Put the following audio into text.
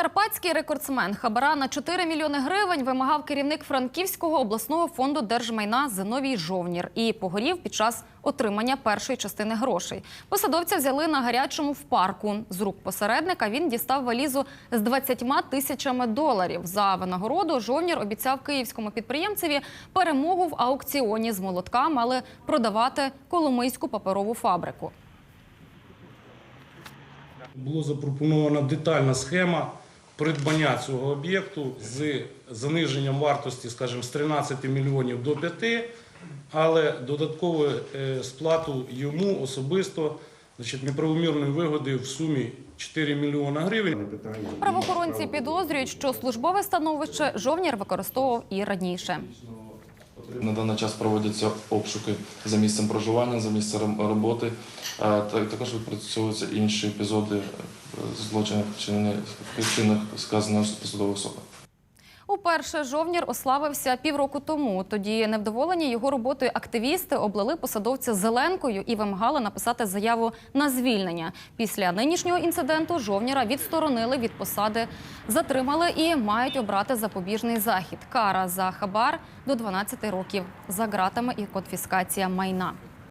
Закарпатський рекордсмен хабара на 4 мільйони гривень вимагав керівник Франківського обласного фонду держмайна Зиновій Жовнір і погорів під час отримання першої частини грошей. Посадовця взяли на гарячому в парку. З рук посередника він дістав валізу з 20 тисячами доларів. За винагороду Жовнір обіцяв київському підприємцеві перемогу в аукціоні з молотка мали продавати Коломийську паперову фабрику. Було запропонована детальна схема придбання цього об'єкту з заниженням вартості, скажімо, з 13 мільйонів до 5, але додаткову е, сплату йому особисто значить, неправомірної вигоди в сумі 4 мільйона гривень. Правоохоронці підозрюють, що службове становище Жовнір використовував і раніше. На даний час проводяться обшуки за місцем проживання, за місцем роботи. Е, та- Також відпрацьовуються інші епізоди злочинів, вчинених сказаної посадової особи. Уперше Жовнір ославився півроку тому. Тоді невдоволені його роботою активісти облили посадовця зеленкою і вимагали написати заяву на звільнення. Після нинішнього інциденту Жовніра відсторонили від посади, затримали і мають обрати запобіжний захід. Кара за хабар до 12 років за ґратами і конфіскація майна.